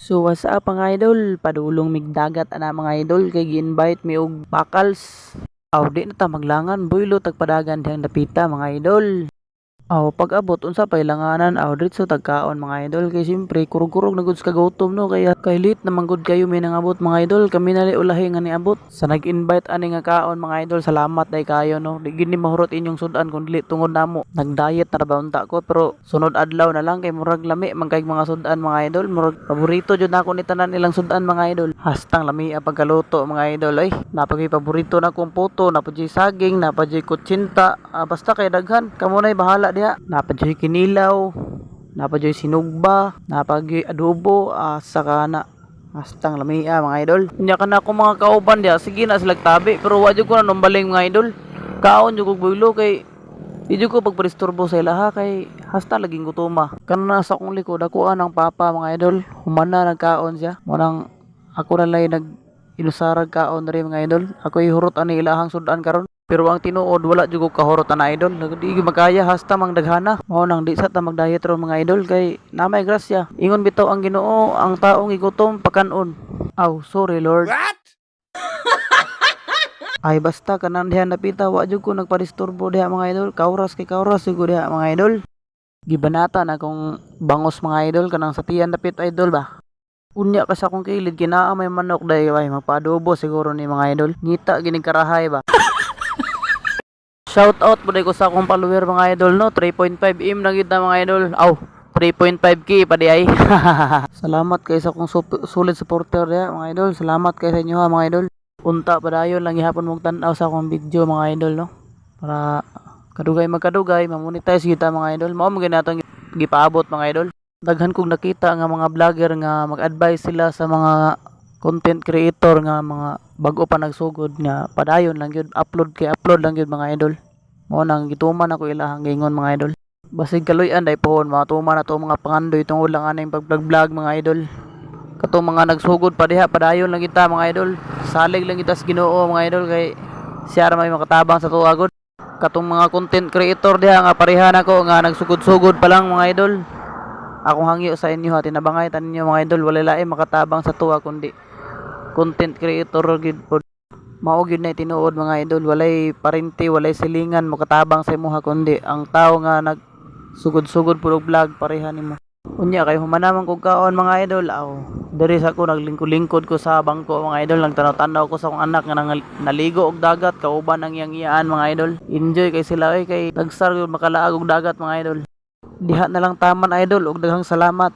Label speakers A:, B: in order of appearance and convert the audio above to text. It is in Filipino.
A: So what's up mga idol? Padulong migdagat ana mga idol kay gi-invite mi og bakals. Aw di na ta maglangan boylo tagpadagan diyang dapita mga idol. Aw pag abot unsa pay langanan aw diretso tagkaon mga idol. Kay simpre kurog-kurog na gud sa kagutom no? Kaya kay lit naman gud kayo may nangabot mga idol. Kami na ulahi nga niabot sa nag-invite ani nga kaon mga idol salamat day kayo no? Di gini mahurot inyong sudan kun dili tungod namo. Nag-diet na ba unta ko pero sunod adlaw na lang kay murag lami man kay mga sudan mga idol. Murag paborito jud nako ni tanan ilang sudan mga idol. Hastang lami ang pagkaluto mga idol ay. Napagay paborito na kong puto napagay saging napagay kutsinta. Ah, basta kay daghan. Kamo nay bahala diha napagay kinilaw napagay sinugba napagay adobo ah, saka na Hastang lamia mga idol. Nya ka na ako mga kauban diya. Sige na sila tabi. Pero wadyo ko na numbaling mga idol. Kaon yung kog kay Di ko pagparisturbo sa ilaha kay hasta laging gutuma. Kana na sa akong likod ako ang papa mga idol. Humana nagkaon siya. Munang ako na lay nag inusarag kaon rin mga idol. Ako ihurot ani ilahang sudan karon. Pero ang tinuod wala jud ko kahurot na idol. Di magkaya hasta mang daghana. Mao nang di sa ta magdiet ron mga idol kay namay grasya. Ingon bitaw ang Ginoo ang taong igutom pakanon. Aw, sorry Lord. Ay basta kanan diha napita wa jud ko nagparisturbo diha mga idol. Kauras kay kauras jud ko diha mga idol. Gibanata na kung bangos mga idol kanang sa tiyan dapit idol ba. Unya ka sa akong kilid kinaa may manok dahi way magpaadobo siguro ni mga idol. Ngita gining karahay ba. Shout out po ko sa akong follower mga idol no 3.5 im na gid na mga idol. Aw 3.5k pa di ay. Salamat kay sa akong solid supporter ya mga idol. Salamat kay sa inyo ha mga idol. Unta pa dayon lang gihapon mong tan-aw sa akong video mga idol no. Para kadugay magkadugay mamonetize kita mga idol. Mao mo ginatong gipaabot mga idol. Daghan kong nakita nga mga vlogger nga mag-advise sila sa mga content creator nga mga bago pa nagsugod nga padayon lang yun upload kay upload lang yun mga idol. Mo nang gituman ako ilahang gingon mga idol. Basig kaluyan dai pohon mga tuman na to mga pangandoy tungod lang aning pag vlog mga idol. Kato mga nagsugod pa diha padayon lang kita mga idol. Salig lang kita sa Ginoo mga idol kay siya may makatabang sa tuwa gud katong mga content creator diha nga pareha nako nga nagsugod-sugod pa lang mga idol. Akong hangyo sa inyo ha tinabangay tanin ninyo mga idol. Wala lain makatabang sa tuwa kundi content creator gid pod mao gyud na tinuod mga idol. Walay parinti walay silingan makatabang sa imuha kundi ang tao nga nag sugod-sugod pud og vlog pareha nimo. Unya kay humanaman kog kaon mga idol. Aw diri sa ko naglingkod-lingkod ko sa bangko mga idol. Nagtanaw-tanaw ko sa akong anak nga naligo og dagat. Kauban ang iyang iyaan mga idol. Enjoy kay sila oy kay tagsar makalaag og dagat mga idol. Diha na lang taman idol og daghang salamat